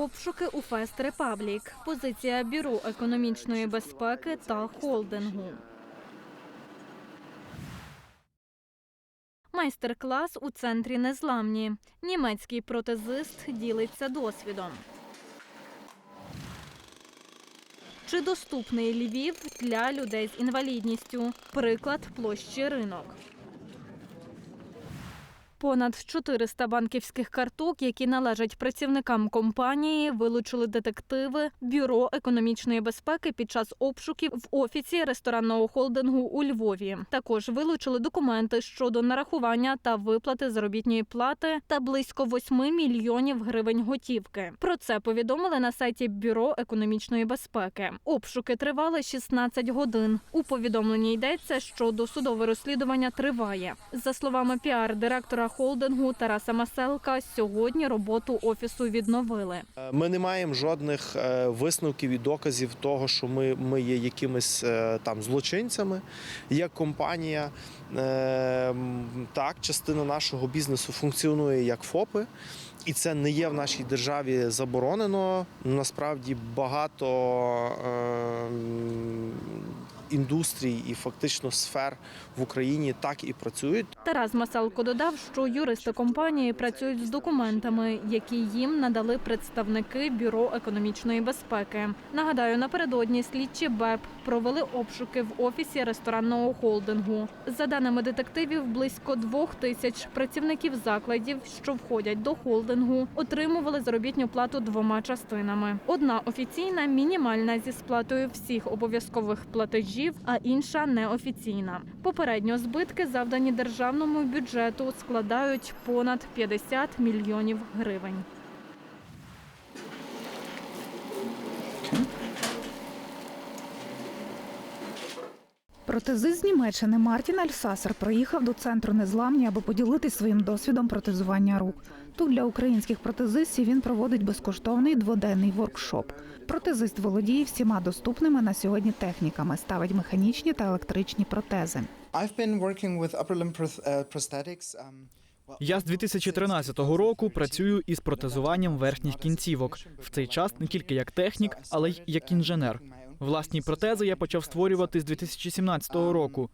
Обшуки у Фест Репаблік. Позиція Бюро економічної безпеки та холдингу. Майстер-клас у центрі Незламні. Німецький протезист ділиться досвідом. Чи доступний Львів для людей з інвалідністю? Приклад площі ринок. Понад 400 банківських карток, які належать працівникам компанії, вилучили детективи Бюро економічної безпеки під час обшуків в офісі ресторанного холдингу у Львові. Також вилучили документи щодо нарахування та виплати заробітної плати та близько 8 мільйонів гривень готівки. Про це повідомили на сайті Бюро економічної безпеки. Обшуки тривали 16 годин. У повідомленні йдеться, що досудове розслідування триває. За словами піар-директора холдингу Тараса Маселка, сьогодні роботу офісу відновили. Е, Ми не маємо жодних е, висновків і доказів того, що ми, ми є якимись е, там злочинцями. Як компанія, так, частина нашого бізнесу функціонує як ФОПи. І це не є в нашій державі заборонено. Насправді багато індустрій і фактично сфер в Україні так і працюють. Тарас Маселко додав, що юристи компанії працюють з документами, які їм надали представники бюро економічної безпеки. Нагадаю, напередодні слідчі БЕП провели обшуки в офісі ресторанного холдингу. За даними детективів, близько двох тисяч працівників закладів, що входять до холдингу, отримували заробітну плату двома частинами: одна офіційна, мінімальна зі сплатою всіх обов'язкових платежів, а інша неофіційна. Попередньо збитки, завдані державному бюджету, складають понад 50 мільйонів гривень. Протезист з Німеччини Мартін Альсасер приїхав до центру незламні, аби поділитись своїм досвідом протезування рук. Тут для українських протезистів він проводить безкоштовний дводенний воркшоп. Протезист володіє всіма доступними на сьогодні техніками, ставить механічні та електричні протези. I've been working with upper limb uh, prosthetics. Um, Я з 2013 року працюю із протезуванням верхніх кінцівок. В цей час не тільки як технік, але й як інженер. Власні протези я почав створювати з 2017 року.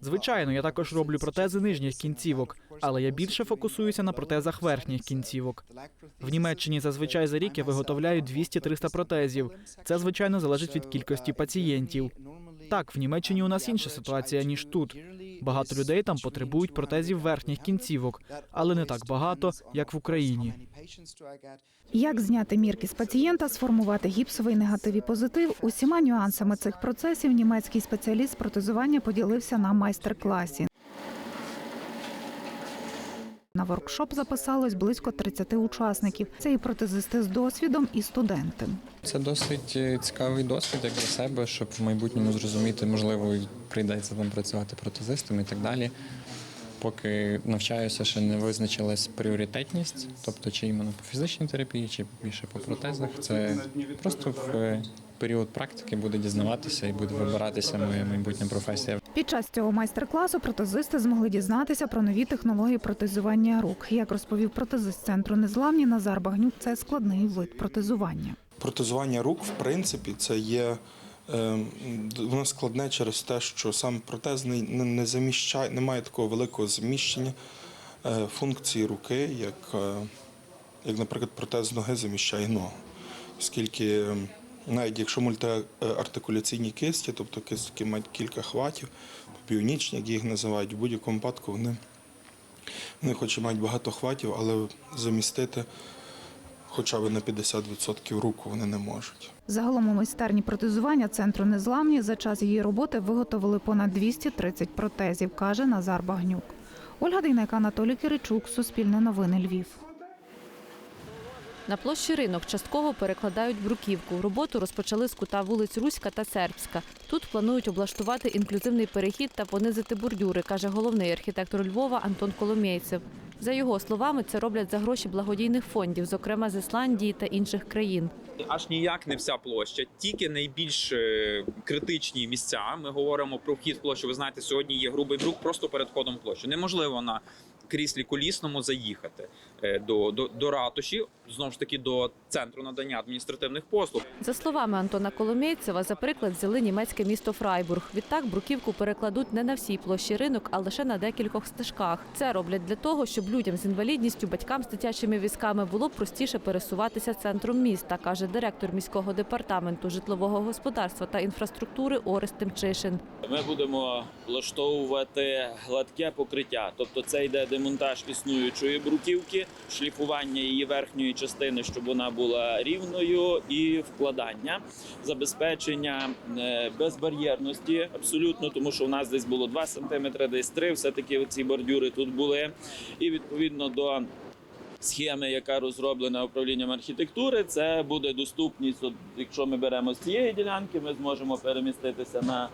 Звичайно, я також роблю протези нижніх кінцівок, але я більше фокусуюся на протезах верхніх кінцівок. В Німеччині зазвичай за рік я виготовляю 200-300 протезів. Це звичайно залежить від кількості пацієнтів. Так, в Німеччині у нас інша ситуація ніж тут. Багато людей там потребують протезів верхніх кінцівок, але не так багато, як в Україні. Як зняти мірки з пацієнта, сформувати гіпсовий негатив і позитив, усіма нюансами цих процесів німецький спеціаліст протезування поділився на майстер-класі. На воркшоп записалось близько 30 учасників. Це і протезисти з досвідом, і студенти. Це досить е, цікавий досвід як для себе, щоб в майбутньому зрозуміти, можливо, прийдеться вам працювати протезистом і так далі. Поки навчаюся, ще не визначилась пріоритетність, тобто чи іменно по фізичній терапії, чи більше по протезах. Це просто в е, період практики буде дізнаватися і буде вибиратися моя майбутня професія. Під час цього майстер-класу протезисти змогли дізнатися про нові технології протезування рук. Як розповів протезист центру незламні Назар Багнюк, це складний вид протезування. Протезування рук, в принципі, це є. е, Воно складне через те, що сам протез не, заміщає, не має такого великого заміщення е, функції руки, як, е, як, наприклад, протез ноги заміщає ногу. Оскільки навіть якщо мультиартикуляційні кисті, тобто кисті, які мають кілька хватів, біонічні, як їх називають, в будь-якому випадку вони, вони хоч і мають багато хватів, але замістити хоча б на 50% руку вони не можуть. Загалом у майстерні протезування центру незламні за час її роботи виготовили понад 230 протезів, каже Назар Багнюк. Ольга Дейнека, Анатолій Киричук, Суспільне новини Львів. На площі ринок частково перекладають бруківку. Роботу розпочали з кута вулиць Руська та Сербська. Тут планують облаштувати інклюзивний перехід та понизити бордюри, каже головний архітектор Львова Антон Коломєйцев. За його словами, це роблять за гроші благодійних фондів, зокрема з Ісландії та інших країн. аж ніяк не вся площа, тільки найбільш е, критичні місця. Ми говоримо про вхід площу. Ви знаєте, сьогодні є грубий друк просто перед входом в площу. Неможливо на кріслі колісному заїхати е, до, до, до ратуші, знову ж таки до центру надання адміністративних послуг. За словами Антона Коломійцева, за приклад взяли німецьке місто Фрайбург. Відтак бруківку перекладуть не на всій площі ринок, а лише на декількох стежках. Це роблять для того, щоб людям з інвалідністю, батькам з дитячими візками було простіше пересуватися центром міста, каже директор міського департаменту житлового господарства та інфраструктури Орест Тимчишин. Ми будемо влаштовувати гладке покриття, тобто це йде демонтаж існуючої бруківки, шліфування її верхньої частини, щоб вона була рівною, і вкладання, забезпечення е, безбар'єрності абсолютно, тому що у нас десь було 2 см, десь 3, все-таки ці бордюри тут були. І відповідно до схеми, яка розроблена управлінням архітектури, це буде доступність. От, якщо ми беремо з цієї ділянки, ми зможемо переміститися на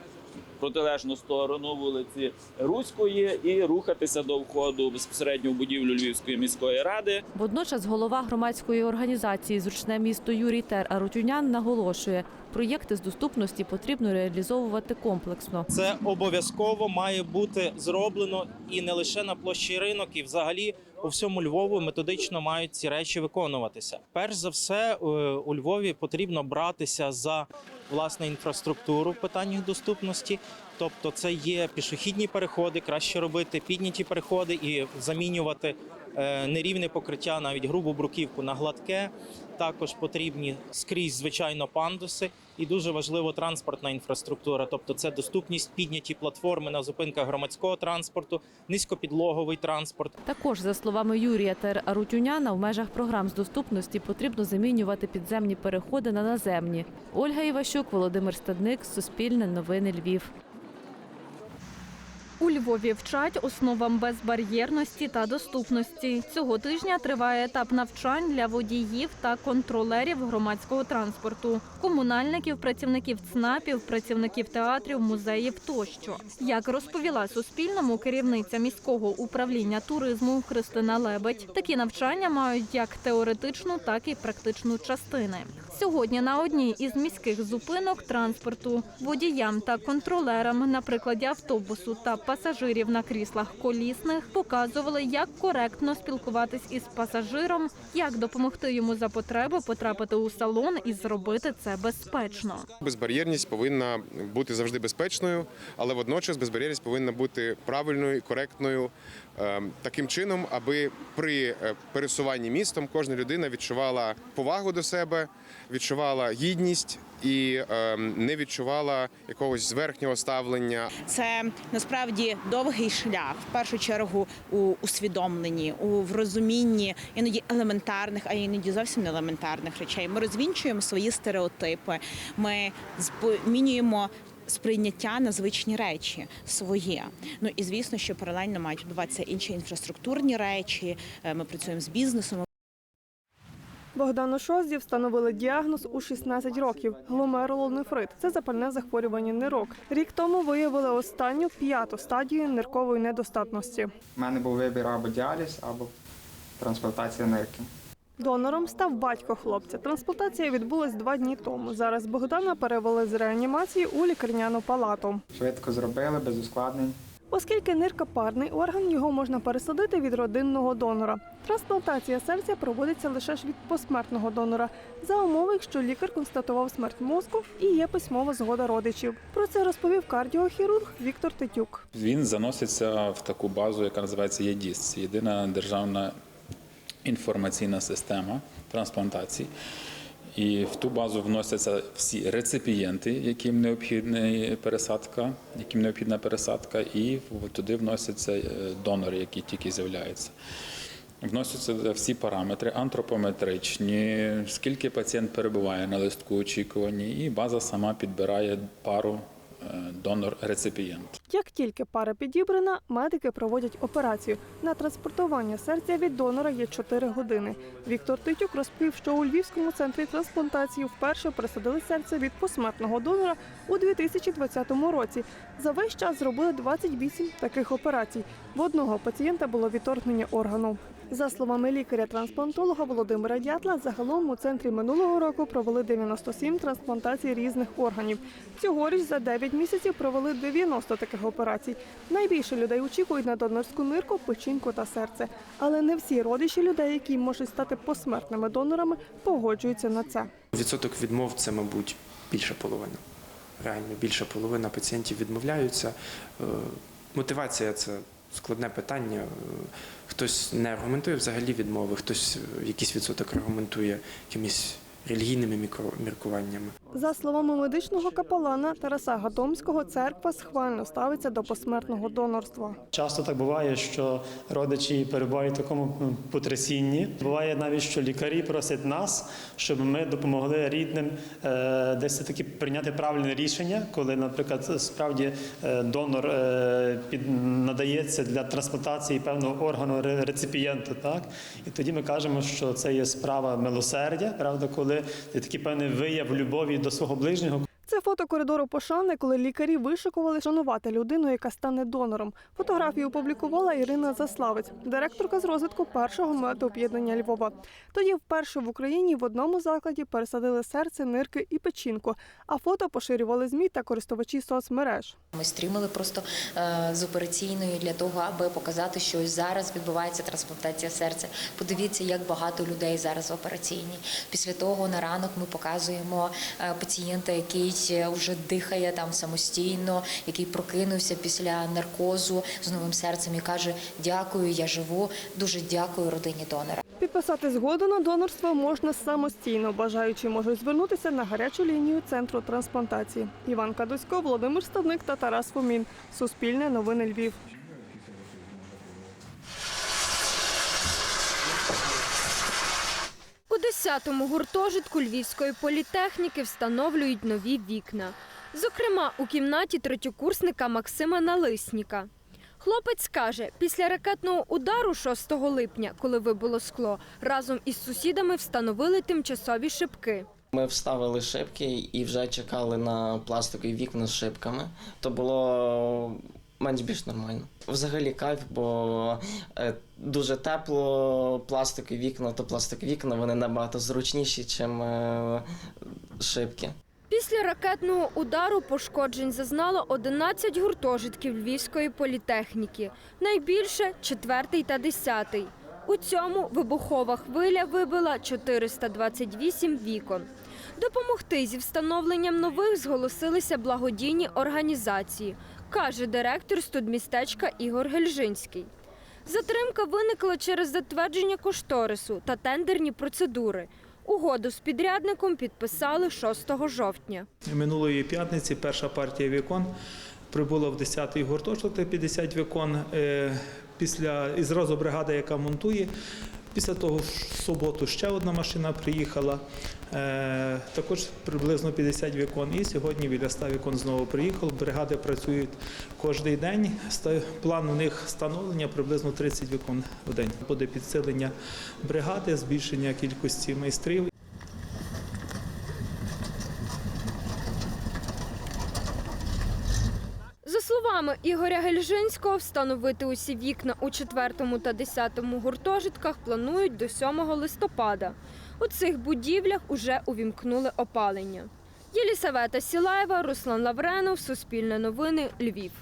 протилежну сторону вулиці Руської і рухатися до входу безпосередньо в будівлю Львівської міської ради. Водночас голова громадської організації Зручне місто Юрій Тер Арутюнян наголошує, проєкти з доступності потрібно реалізовувати комплексно. Це обов'язково має бути зроблено і не лише на площі ринок, і взагалі по всьому Львову методично мають ці речі виконуватися. Перш за все, е, у Львові потрібно братися за власне інфраструктуру в питаннях доступності. Тобто, це є пішохідні переходи, краще робити підняті переходи і замінювати е, нерівне покриття, навіть грубу бруківку на гладке. Також потрібні скрізь, звичайно, пандуси, і дуже важливо транспортна інфраструктура, тобто це доступність підняті платформи на зупинках громадського транспорту, низькопідлоговий транспорт. Також, за словами Юрія Тер Арутюняна, в межах програм з доступності потрібно замінювати підземні переходи на наземні. Ольга Іващук, Володимир Стадник, Суспільне новини Львів. У Львові вчать основам безбар'єрності та доступності. Цього тижня триває етап навчань для водіїв та контролерів громадського транспорту, комунальників, працівників ЦНАПів, працівників театрів, музеїв тощо. Як розповіла Суспільному керівниця міського управління туризму Христина Лебедь, такі навчання мають як теоретичну, так і практичну частини. Сьогодні на одній із міських зупинок транспорту водіям та контролерам на прикладі автобусу та пасажирів на кріслах колісних показували, як коректно спілкуватись із пасажиром, як допомогти йому за потреби потрапити у салон і зробити це безпечно. Безбар'єрність повинна бути завжди безпечною, але водночас безбар'єрність повинна бути правильною і коректною е, таким чином, аби при е, пересуванні містом кожна людина відчувала повагу до себе, відчувала гідність і е, не відчувала якогось зверхнього ставлення Це насправді довгий шлях, в першу чергу у усвідомленні, у в розумінні іноді елементарних, а іноді зовсім не елементарних речей. Ми розвінчуємо свої стереотипи, ми змінюємо. Сприйняття на звичні речі своє. Ну і звісно, що паралельно мають відбуватися інші інфраструктурні речі. Е, Ми працюємо з бізнесом. Богдану Шозді встановили діагноз у 16 років – гломерулонефрит. Це запальне захворювання нирок. Рік тому виявили останню п'яту стадію ниркової недостатності. У мене був вибір або діаліз, або трансплантація нирки. Донором став батько хлопця. Трансплантація відбулась два дні тому. Зараз Богдана перевели з реанімації у лікарняну палату. Швидко зробили, без ускладнень. Оскільки нирка парний орган, його можна пересадити від родинного донора. Трансплантація серця проводиться лише ж від посмертного донора, за умови, якщо лікар констатував смерть мозку і є письмова згода родичів. Про це розповів кардіохірург Віктор Тетюк. Він заноситься в таку базу, яка називається ЄДІС. Єдина державна інформаційна система трансплантації. І в ту базу вносяться всі реципієнти, яким необхідна пересадка, яким необхідна пересадка, і туди вносяться е, донори, які тільки з'являються. Вносяться всі параметри антропометричні, скільки пацієнт перебуває на листку очікувані, і база сама підбирає пару донор-реципієнт. Як тільки пара підібрана, медики проводять операцію. На транспортування серця від донора є 4 години. Віктор Титюк розповів, що у Львівському центрі трансплантації вперше присадили серце від посмертного донора у 2020 році. За весь час зробили 28 таких операцій. В одного пацієнта було відторгнення органу. За словами лікаря-трансплантолога Володимира Дятла, загалом у центрі минулого року провели 97 трансплантацій різних органів. Цьогоріч за 9 місяців провели 90 таких операцій. Найбільше людей очікують на донорську нирку, печінку та серце. Але не всі родичі людей, які можуть стати посмертними донорами, погоджуються на це. Відсоток відмов це, мабуть, більша половина. Реально більша половина пацієнтів відмовляються. Е, Мотивація це складне питання. Хтось не аргументує взагалі відмови, хтось якийсь відсоток аргументує якимись релігійними міркуваннями. За словами медичного капелана Тараса Гадомського, церква схвально ставиться до посмертного донорства. Часто так буває, що родичі перебувають в такому потрясінні. Буває навіть, що лікарі просять нас, щоб ми допомогли рідним е, десь таки прийняти правильне рішення, коли, наприклад, справді е, донор е, надається для трансплантації певного органу ре- реципієнту. Так і тоді ми кажемо, що це є справа милосердя, правда, коли є такий певний вияв любові до свого ближнього. Фото коридору пошани, коли лікарі вишикували шанувати людину, яка стане донором. Фотографію опублікувала Ірина Заславець, директорка з розвитку першого медооб'єднання Львова. Тоді вперше в Україні в одному закладі пересадили серце, нирки і печінку. А фото поширювали змі та користувачі соцмереж. Ми стрімили просто е, з операційної для того, аби показати, що зараз відбувається трансплантація серця. Подивіться, як багато людей зараз в операційній. Після того на ранок ми показуємо е, пацієнта, який е, вже дихає там самостійно, який прокинувся після наркозу з новим серцем і каже: Дякую, я живу. Дуже дякую родині донора. Підписати згоду на донорство можна самостійно. Бажаючі можуть звернутися на гарячу лінію центру трансплантації. Іван Кадусько, Володимир Ставник та Тарас Фомін. Суспільне новини Львів. 10-му гуртожитку Львівської політехніки встановлюють нові вікна. Зокрема, у кімнаті третьокурсника Максима Налисніка. Хлопець каже, після ракетного удару 6 липня, коли вибило скло, разом із сусідами встановили тимчасові шибки. Ми вставили шибки і вже чекали на пластикові вікна з шибками. То було менш більш нормально. Взагалі кайф, бо е, дуже тепло, пластикові вікна, то пластикові вікна вони набагато зручніші, ніж е, шибки. Після ракетного удару пошкоджень зазнало 11 гуртожитків Львівської політехніки. Найбільше четвертий та десятий. У цьому вибухова хвиля вибила 428 вікон. Допомогти зі встановленням нових зголосилися благодійні організації, каже директор студмістечка Ігор Гельжинський. Затримка виникла через затвердження кошторису та тендерні процедури. Угоду з підрядником підписали 6 жовтня. Минулої п'ятниці перша партія вікон прибула в 10-й гуртожиток, де 50 вікон. Е, Після і зразу бригада, яка монтує. Після того в суботу ще одна машина приїхала. Е, також приблизно 50 вікон. І сьогодні біля 100 вікон знову приїхало. Бригади працюють кожен день. План у них встановлення приблизно 30 вікон в день. Буде підсилення бригади, збільшення кількості майстрів За словами Ігоря Гельжинського, встановити усі вікна у 4 та 10 гуртожитках планують до 7 листопада. У цих будівлях уже увімкнули опалення. Єлісавета Сілаєва, Руслан Лавренов, Суспільне новини, Львів.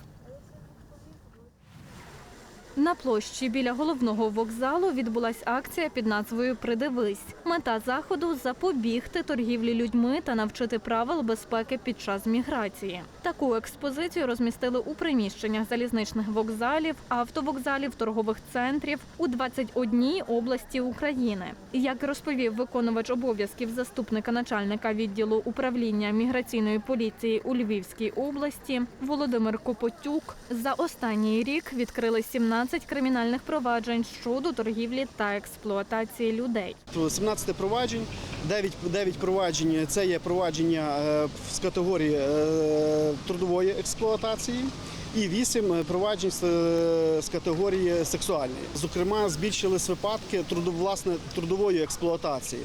На площі біля головного вокзалу відбулась акція під назвою Придивись. Мета заходу запобігти торгівлі людьми та навчити правил безпеки під час міграції. Таку експозицію розмістили у приміщеннях залізничних вокзалів, автовокзалів, торгових центрів у 21 області України. Як розповів виконувач обов'язків заступника начальника відділу управління міграційної поліції у Львівській області Володимир Копотюк, за останній рік відкрили 17 кримінальних проваджень щодо торгівлі та експлуатації людей. 17 проваджень, 9, 9 проваджень це є провадження е, з категорії е, трудової експлуатації. І 8 проваджень з, е, категорії сексуальної. Зокрема, збільшились випадки трудо- власне, трудової експлуатації.